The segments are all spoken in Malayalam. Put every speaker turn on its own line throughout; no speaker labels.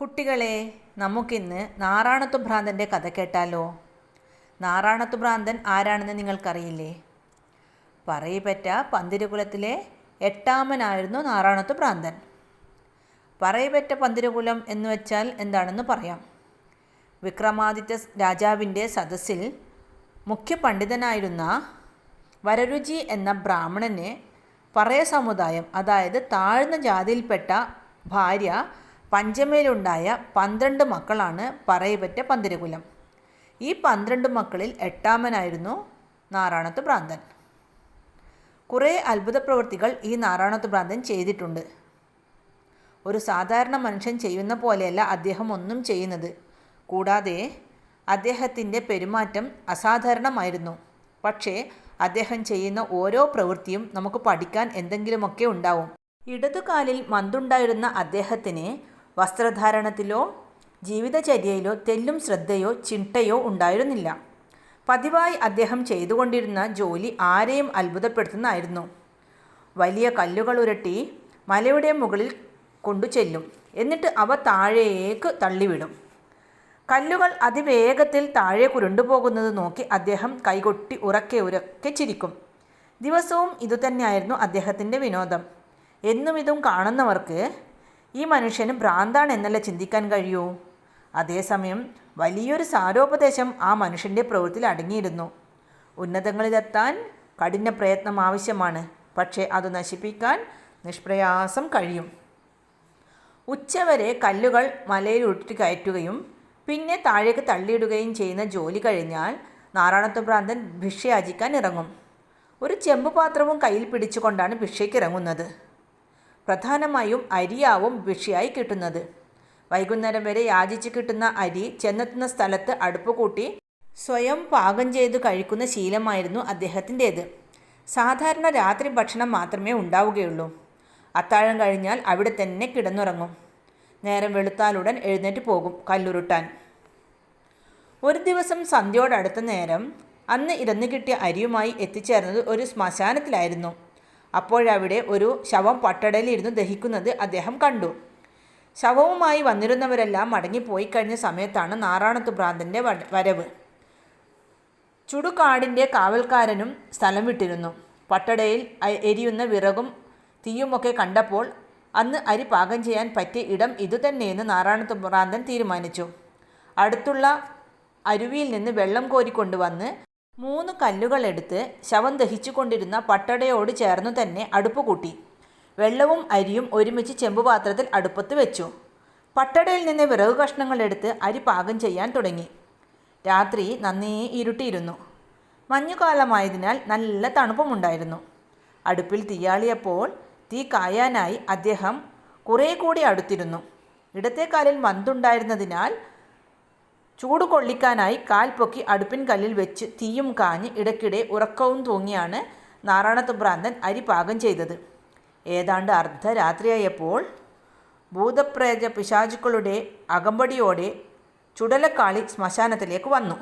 കുട്ടികളെ നമുക്കിന്ന് നാറാണത്തു ഭ്രാന്തന്റെ കഥ കേട്ടാലോ? നാറാണത്തു ഭ്രാന്തൻ ആരാണെന്ന് നിങ്ങൾക്കറിയില്ലേ? പറയപ്പറ്റ പന്തിരുകുലത്തിലെ എട്ടാമനായിരുന്നു നാറാണത്തു ഭ്രാന്തൻ പറയിപ്പറ്റ പന്തിരുകുലം എന്ന് വെച്ചാൽ എന്താണെന്ന് പറയാം. വിക്രമാദിത്യ രാജാവിന്റെ സദസ്സിൽ മുഖ്യ പണ്ഡിതനായിരുന്ന വരരുചി എന്ന ബ്രാഹ്മണന് പറയ സമുദായം അതായത് താഴ്ന്ന ജാതിയിൽപ്പെട്ട ഭാര്യ പഞ്ചമയിലുണ്ടായ പന്ത്രണ്ട് മക്കളാണ് പറയപറ്റ പന്തിരകുലം. ഈ പന്ത്രണ്ട് മക്കളിൽ എട്ടാമനായിരുന്നു നാറാണത്ത് ഭ്രാന്തൻ. കുറേ അത്ഭുത പ്രവൃത്തികൾ ഈ നാറാണത്ത് ഭ്രാന്തൻ ചെയ്തിട്ടുണ്ട്. ഒരു സാധാരണ മനുഷ്യൻ ചെയ്യുന്ന പോലെയല്ല അദ്ദേഹം ഒന്നും ചെയ്യുന്നത്. കൂടാതെ അദ്ദേഹത്തിന്റെ പെരുമാറ്റം അസാധാരണമായിരുന്നു. പക്ഷേ അദ്ദേഹം ചെയ്യുന്ന ഓരോ പ്രവൃത്തിയും നമുക്ക് പഠിക്കാൻ എന്തെങ്കിലുമൊക്കെ ഉണ്ടാവും. ഇടതുകാലിൽ മന്തുണ്ടായിരുന്ന അദ്ദേഹത്തിന് വസ്ത്രധാരണത്തിലോ ജീവിതചര്യയിലോ തെല്ലും ശ്രദ്ധയോ ചിട്ടയോ ഉണ്ടായിരുന്നില്ല. പതിവായി അദ്ദേഹം ചെയ്തുകൊണ്ടിരുന്ന ജോലി ആരെയും അത്ഭുതപ്പെടുത്തുന്നതായിരുന്നു. വലിയ കല്ലുകൾ ഉരട്ടി മലയുടെ മുകളിൽ കൊണ്ടു ചെല്ലും എന്നിട്ട് അവ താഴേക്ക് തള്ളിവിടും. കല്ലുകൾ അതിവേഗത്തിൽ താഴെ കുരുണ്ടുപോകുന്നത് നോക്കി അദ്ദേഹം കൈകൊട്ടി ഉറക്കെ ഉറക്കെ ചിരിക്കും. ദിവസവും ഇതുതന്നെയായിരുന്നു അദ്ദേഹത്തിന്റെ വിനോദം. എന്നും ഇതും കാണുന്നവർക്ക് ഈ മനുഷ്യന് ഭ്രാന്താണ് എന്നല്ല ചിന്തിക്കാൻ കഴിയൂ? അതേസമയം വലിയൊരു സാരോപദേശം ആ മനുഷ്യന്റെ പ്രവൃത്തിയിൽ അടങ്ങിയിരുന്നു. ഉന്നതങ്ങളിലെത്താൻ കഠിന പ്രയത്നം ആവശ്യമാണ്. പക്ഷേ അത് നശിപ്പിക്കാൻ നിഷ്പ്രയാസം കഴിയും. ഉച്ചവരെ കല്ലുകൾ മലയിൽ ഉരുട്ടി കയറ്റുകയും പിന്നെ താഴേക്ക് തള്ളിയിടുകയും ചെയ്യുന്ന ജോലി കഴിഞ്ഞാൽ നാരായണത്വ ഭ്രാന്തൻ ഭിക്ഷയാചിക്കാൻ ഇറങ്ങും. ഒരു ചെമ്പ് പാത്രവും കയ്യിൽ പിടിച്ചുകൊണ്ടാണ് ഭിക്ഷയ്ക്ക് ഇറങ്ങുന്നത്. പ്രധാനമായും അരിയാവും ഭിക്ഷയായി കിട്ടുന്നത്. വൈകുന്നേരം വരെ യാചിച്ച് കിട്ടുന്ന അരി ചെന്നെത്തുന്ന സ്ഥലത്ത് അടുപ്പ് കൂട്ടി സ്വയം പാകം ചെയ്തു കഴിക്കുന്ന ശീലമായിരുന്നു അദ്ദേഹത്തിന്റേത്. സാധാരണ രാത്രി ഭക്ഷണം മാത്രമേ ഉണ്ടാവുകയുള്ളൂ. അത്താഴം കഴിഞ്ഞാൽ അവിടെ തന്നെ കിടന്നുറങ്ങും. നേരം വെളുത്താലുടൻ എഴുന്നേറ്റ് പോകും കല്ലുരുട്ടാൻ. ഒരു ദിവസം സന്ധ്യയോടടുത്ത നേരം അന്ന് ഇരന്നു കിട്ടിയ അരിയുമായി എത്തിച്ചേർന്നത് ഒരു ശ്മശാനത്തിലായിരുന്നു. അപ്പോഴവിടെ ഒരു ശവം പട്ടടയിലിരുന്ന് ദഹിക്കുന്നത് അദ്ദേഹം കണ്ടു. ശവവുമായി വന്നിരുന്നവരെല്ലാം മടങ്ങിപ്പോയി കഴിഞ്ഞ സമയത്താണ് നാറാണത്ത് ഭ്രാന്തന്റെ വരവ്. ചുടുകാടിന്റെ കാവൽക്കാരനും സ്ഥലം വിട്ടിരുന്നു. പട്ടടയിൽ എരിയുന്ന വിറകും തീയുമൊക്കെ കണ്ടപ്പോൾ അന്ന് അരി പാകം ചെയ്യാൻ പറ്റിയ ഇടം ഇതുതന്നെയെന്ന് നാരായണത്ത് ഭ്രാന്തൻ തീരുമാനിച്ചു. അടുത്തുള്ള അരുവിയിൽ നിന്ന് വെള്ളം കോരിക്കൊണ്ടുവന്ന് മൂന്ന് കല്ലുകളെടുത്ത് ശവം ദഹിച്ചുകൊണ്ടിരുന്ന പട്ടടയോട് ചേർന്നു തന്നെ അടുപ്പ് കൂട്ടി. വെള്ളവും അരിയും ഒരുമിച്ച് ചെമ്പുപാത്രത്തിൽ അടുപ്പത്ത് വെച്ചു. പട്ടടയിൽ നിന്ന് വിറക് കഷ്ണങ്ങളെടുത്ത് അരി പാകം ചെയ്യാൻ തുടങ്ങി. രാത്രി നന്നേ ഇരുട്ടിയിരുന്നു. മഞ്ഞുകാലമായതിനാൽ നല്ല തണുപ്പമുണ്ടായിരുന്നു. അടുപ്പിൽ തീയാളിയപ്പോൾ തീ കായാനായി അദ്ദേഹം കുറേ കൂടി അടുത്തിരുന്നു. ഇടത്തെ മന്തുണ്ടായിരുന്നതിനാൽ ചൂട് കൊള്ളിക്കാനായി കാൽ പൊക്കി അടുപ്പിൻ കല്ലിൽ വെച്ച് തീയും കാഞ്ഞ് ഇടയ്ക്കിടെ ഉറക്കവും തൂങ്ങിയാണ് നാരായണത്തുഭ്രാന്തൻ അരി പാകം ചെയ്തത്. ഏതാണ്ട് അർദ്ധരാത്രിയായപ്പോൾ ഭൂതപ്രേത പിശാചുക്കളുടെ അകമ്പടിയോടെ ചുടലക്കാളി ശ്മശാനത്തിലേക്ക് വന്നു.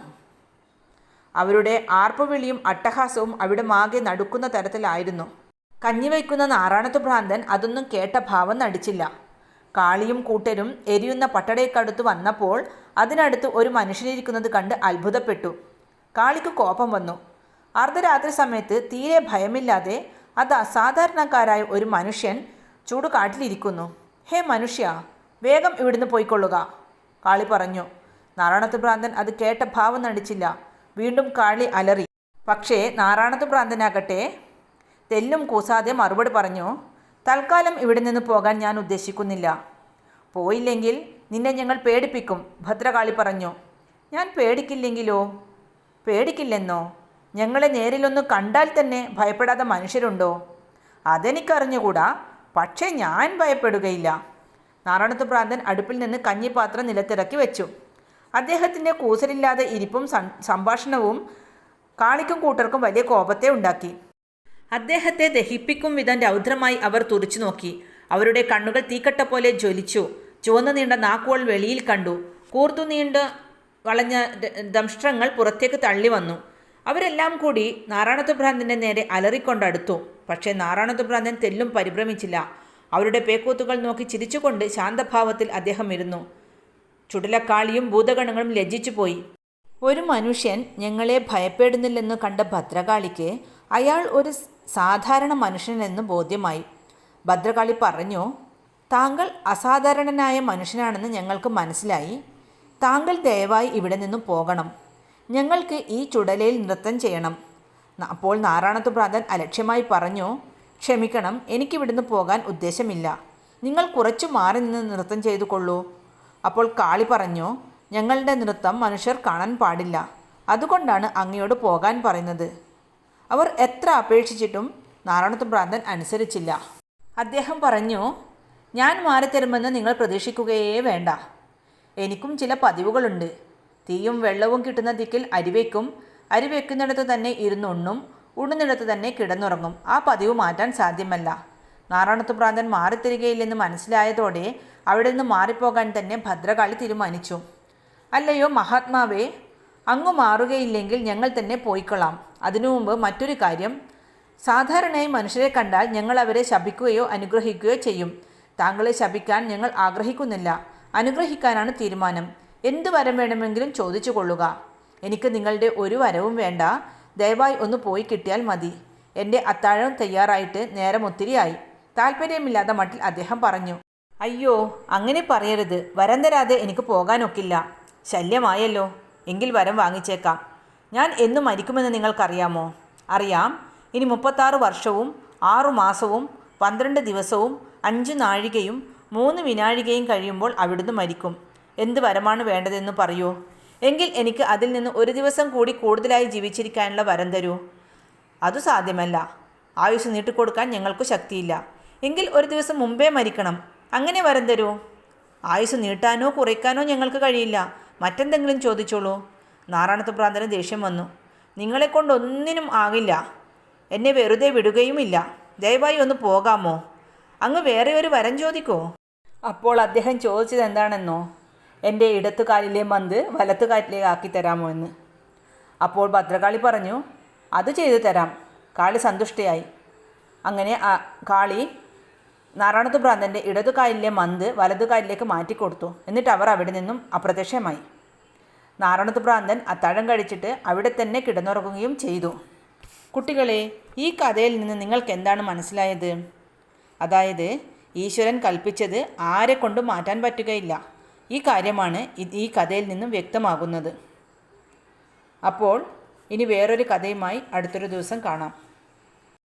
അവരുടെ ആർപ്പുവിളിയും അട്ടഹാസവും അവിടെ മാകെ നടുക്കുന്ന തരത്തിലായിരുന്നു. കഞ്ഞിവയ്ക്കുന്ന നാരായണത്തുഭ്രാന്തൻ അതൊന്നും കേട്ട ഭാവം നടിച്ചില്ല. കാളിയും കൂട്ടരും എരിയുന്ന പട്ടടയ്ക്കടുത്ത് വന്നപ്പോൾ അതിനടുത്ത് ഒരു മനുഷ്യനിരിക്കുന്നത് കണ്ട് അത്ഭുതപ്പെട്ടു. കാളിക്ക് കോപം വന്നു. അർദ്ധരാത്രി സമയത്ത് തീരെ ഭയമില്ലാതെ അത് അസാധാരണക്കാരായ ഒരു മനുഷ്യൻ ചൂടുകാട്ടിലിരിക്കുന്നു ഹേ മനുഷ്യ വേഗം ഇവിടുന്ന് പോയിക്കൊള്ളുക കാളി പറഞ്ഞു. നാരായണത്ത് ഭ്രാന്തൻ അത് കേട്ട ഭാവം നടിച്ചില്ല. വീണ്ടും കാളി അലറി. പക്ഷേ നാരായണത്ത് ഭ്രാന്തനാകട്ടെ? തെല്ലും കൂസാതെ മറുപടി പറഞ്ഞു തൽക്കാലം ഇവിടെ നിന്ന് പോകാൻ ഞാൻ ഉദ്ദേശിക്കുന്നില്ല. പോയില്ലെങ്കിൽ നിന്നെ ഞങ്ങൾ പേടിപ്പിക്കും ഭദ്രകാളി പറഞ്ഞു. ഞാൻ പേടിക്കില്ലെങ്കിലോ? പേടിക്കില്ലെന്നോ? ഞങ്ങളെ നേരിലൊന്ന് കണ്ടാൽ തന്നെ ഭയപ്പെടാത്ത മനുഷ്യരുണ്ടോ? അതെനിക്കറിഞ്ഞുകൂടാ പക്ഷേ ഞാൻ ഭയപ്പെടുകയില്ല. നാരായണത്ത് ഭ്രാന്തൻ അടുപ്പിൽ നിന്ന് കഞ്ഞിപ്പാത്രം നിലത്തിറക്കി വെച്ചു. അദ്ദേഹത്തിന്റെ കൂസലില്ലാതെ ഇരിപ്പും സംഭാഷണവും കാളിക്കും കൂട്ടർക്കും വലിയ കോപത്തെ ഉണ്ടാക്കി. അദ്ദേഹത്തെ ദഹിപ്പിക്കും വിധം രൗദ്രമായി അവർ തുറച്ചു നോക്കി. അവരുടെ കണ്ണുകൾ തീക്കട്ട പോലെ ജ്വലിച്ചു. ചുവന്നു നീണ്ട നാക്കുകൾ വെളിയിൽ കണ്ടു. കൂർത്തു നീണ്ട് വളഞ്ഞ ദംഷ്ട്രങ്ങൾ പുറത്തേക്ക് തള്ളി വന്നു. അവരെല്ലാം കൂടി നാറാണത്തുഭ്രാന്തന്റെ നേരെ അലറിക്കൊണ്ടടുത്തു പക്ഷേ നാരായണത്വഭ്രാന്തൻ തെല്ലും പരിഭ്രമിച്ചില്ല. അവരുടെ പേക്കൂത്തുകൾ നോക്കി ചിരിച്ചുകൊണ്ട് ശാന്തഭാവത്തിൽ അദ്ദേഹം ഇരുന്നു. ചുടലക്കാളിയും ഭൂതഗണങ്ങളും ലജ്ജിച്ചു പോയി. ഒരു മനുഷ്യൻ ഞങ്ങളെ ഭയപ്പെടുന്നില്ലെന്ന് കണ്ട ഭദ്രകാളിക്ക് അയാൾ ഒരു സാധാരണ മനുഷ്യനെന്ന് ബോധ്യമായി. ഭദ്രകാളി പറഞ്ഞു താങ്കൾ അസാധാരണനായ മനുഷ്യനാണെന്ന് ഞങ്ങൾക്ക് മനസ്സിലായി. താങ്കൾ ദയവായി ഇവിടെ നിന്നും പോകണം. ഞങ്ങൾക്ക് ഈ ചുടലയിൽ നൃത്തം ചെയ്യണം. അപ്പോൾ നാരായണത്തുപ്രാതൻ അലക്ഷ്യമായി പറഞ്ഞു ക്ഷമിക്കണം എനിക്കിവിടുന്ന് പോകാൻ ഉദ്ദേശമില്ല. നിങ്ങൾ കുറച്ചു മാറി നിന്ന് നൃത്തം ചെയ്തു കൊള്ളൂ അപ്പോൾ കാളി പറഞ്ഞു ഞങ്ങളുടെ നൃത്തം മനുഷ്യർ കാണാൻ പാടില്ല. അതുകൊണ്ടാണ് അങ്ങയോട് പോകാൻ പറയുന്നത്. അവർ എത്ര അപേക്ഷിച്ചിട്ടും നാരായണത്തു ഭ്രാന്തൻ അനുസരിച്ചില്ല. അദ്ദേഹം പറഞ്ഞു ഞാൻ മാറിത്തരുമെന്ന് നിങ്ങൾ പ്രതീക്ഷിക്കുകയേ വേണ്ട. എനിക്കും ചില പതിവുകളുണ്ട്. തീയും വെള്ളവും കിട്ടുന്ന ദിക്കിൽ അരിവയ്ക്കും അരിവെക്കുന്നിടത്ത് തന്നെ ഇരുന്നുണ്ണും ഉണ്ണുന്നിടത്ത് തന്നെ കിടന്നുറങ്ങും. ആ പതിവ് മാറ്റാൻ സാധ്യമല്ല. നാരായണത്തു ഭ്രാന്തൻ മാറിത്തരികയില്ലെന്ന് മനസ്സിലായതോടെ അവിടെ നിന്ന് മാറിപ്പോകാൻ തന്നെ ഭദ്രകാളി തീരുമാനിച്ചു. അല്ലയോ മഹാത്മാവേ അങ്ങ് മാറുകയില്ലെങ്കിൽ ഞങ്ങൾ തന്നെ പോയിക്കൊള്ളാം. അതിനു മുമ്പ് മറ്റൊരു കാര്യം. സാധാരണയായി മനുഷ്യരെ കണ്ടാൽ ഞങ്ങൾ അവരെ ശപിക്കുകയോ അനുഗ്രഹിക്കുകയോ ചെയ്യും. താങ്കളെ ശപിക്കാൻ ഞങ്ങൾ ആഗ്രഹിക്കുന്നില്ല. അനുഗ്രഹിക്കാനാണ് തീരുമാനം. എന്ത് വരം വേണമെങ്കിലും ചോദിച്ചു കൊള്ളുക. എനിക്ക് നിങ്ങളുടെ ഒരു വരവും വേണ്ട. ദയവായി ഒന്ന് പോയി കിട്ടിയാൽ മതി. എന്റെ അത്താഴം തയ്യാറായിട്ട് നേരം ഒത്തിരിയായി താല്പര്യമില്ലാത്ത മട്ടിൽ അദ്ദേഹം പറഞ്ഞു അയ്യോ അങ്ങനെ പറയരുത്. വരം തരാതെ എനിക്ക് പോകാനൊക്കില്ല. ശല്യമായല്ലോ. എങ്കിൽ വരം വാങ്ങിച്ചേക്കാം. ഞാൻ എന്നും മരിക്കുമെന്ന് നിങ്ങൾക്കറിയാമോ? അറിയാം. ഇനി മുപ്പത്താറ് വർഷവും ആറു മാസവും പന്ത്രണ്ട് ദിവസവും അഞ്ച് നാഴികയും മൂന്ന് വിനാഴികയും കഴിയുമ്പോൾ അവിടുന്ന് മരിക്കും. എന്ത് വരമാണ് വേണ്ടതെന്ന് പറയൂ. എങ്കിൽ എനിക്ക് അതിൽ നിന്ന് ഒരു ദിവസം കൂടി കൂടുതലായി ജീവിച്ചിരിക്കാനുള്ള വരം തരൂ. അത് സാധ്യമല്ല. ആയുസ് നീട്ടിക്കൊടുക്കാൻ ഞങ്ങൾക്ക് ശക്തിയില്ല. എങ്കിൽ ഒരു ദിവസം മുമ്പേ മരിക്കണം. അങ്ങനെ വരം തരൂ. ആയുസ് നീട്ടാനോ കുറയ്ക്കാനോ ഞങ്ങൾക്ക് കഴിയില്ല. മറ്റെന്തെങ്കിലും ചോദിച്ചോളൂ. നാരായണത്വ പ്രാന്തന് ദേഷ്യം വന്നു. നിങ്ങളെക്കൊണ്ടൊന്നിനും ആകില്ല. എന്നെ വെറുതെ വിടുകയുമില്ല. ദയവായി ഒന്ന് പോകാമോ? അങ്ങ് വേറെ ഒരു വരം ചോദിക്കോ? അപ്പോൾ അദ്ദേഹം ചോദിച്ചത് എന്താണെന്നോ? എന്റെ ഇടത്തുകാലിലെ മന്ത് വലത്തുകാലിലേക്ക് ആക്കി തരാമോ എന്ന്. അപ്പോൾ ഭദ്രകാളി പറഞ്ഞു അത് ചെയ്തു തരാം. കാളി സന്തുഷ്ടയായി. അങ്ങനെ കാളി നാരായണത്തു ഭ്രാന്തന്റെ ഇടതുകാലിലെ മന്ത് വലതുകാലിലേക്ക് മാറ്റിക്കൊടുത്തു എന്നിട്ട് അവർ അവിടെ നിന്നും അപ്രത്യക്ഷമായി. നാരായണത്ത് ഭ്രാന്തൻ അത്താഴം കഴിച്ചിട്ട് അവിടെ തന്നെ കിടന്നുറങ്ങുകയും ചെയ്തു. കുട്ടികളെ ഈ കഥയിൽ നിന്ന് നിങ്ങൾക്ക് എന്താണ് മനസ്സിലായത്? അതായത് ഈശ്വരൻ കൽപ്പിച്ചത് ആരെ കൊണ്ടും മാറ്റാൻ പറ്റുകയില്ല. ഈ കാര്യമാണ് ഈ കഥയിൽ നിന്നും വ്യക്തമാകുന്നത്. അപ്പോൾ ഇനി വേറൊരു കഥയുമായി അടുത്തൊരു ദിവസം കാണാം.